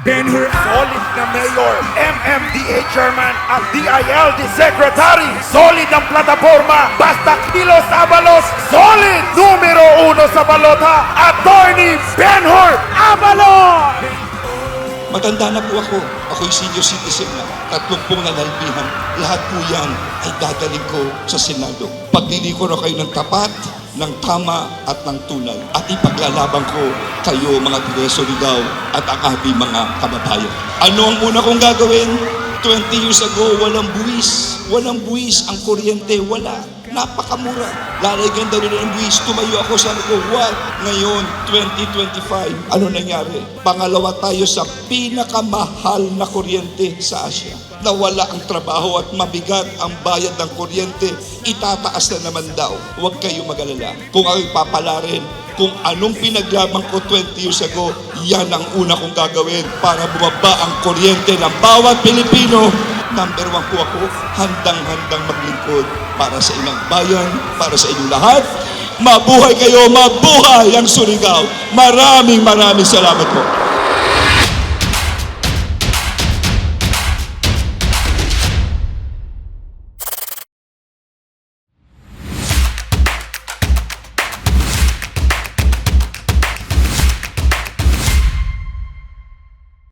Ben-Hur Solid na mayor, MMDA chairman at DILD secretary. Solid ang plataforma, basta kilos abalos. Solid! Numero uno sa balota, Attorney Ben-Hur Abalos! Matanda na po ako. Ako'y senior citizen na. Tatlong pong nanalbihan. Lahat po yan ay dadaling ko sa Senado. Pagdili ko na kayo ng tapat, ng tama at ng tunay. At ipaglalaban ko kayo mga Tineso Ligaw at ang ating mga kababayan. Ano ang una kong gagawin? 20 years ago, walang buwis. Walang buwis ang kuryente. Wala. Napakamura. Lalagyan daw nila ng buwis. Tumayo ako sa ko, what? Ngayon, 2025, ano nangyari? Pangalawa tayo sa pinakamahal na kuryente sa Asia. Nawala ang trabaho at mabigat ang bayad ng kuryente. Itataas na naman daw. Huwag kayo magalala. Kung ako'y papalarin, kung anong pinaglaban ko 20 years ago, yan ang una kong gagawin para bumaba ang kuryente ng bawat Pilipino. Number one po ako, handang-handang maglingkod para sa inyong bayan, para sa inyong lahat. Mabuhay kayo, mabuhay ang Surigao. Maraming maraming salamat po.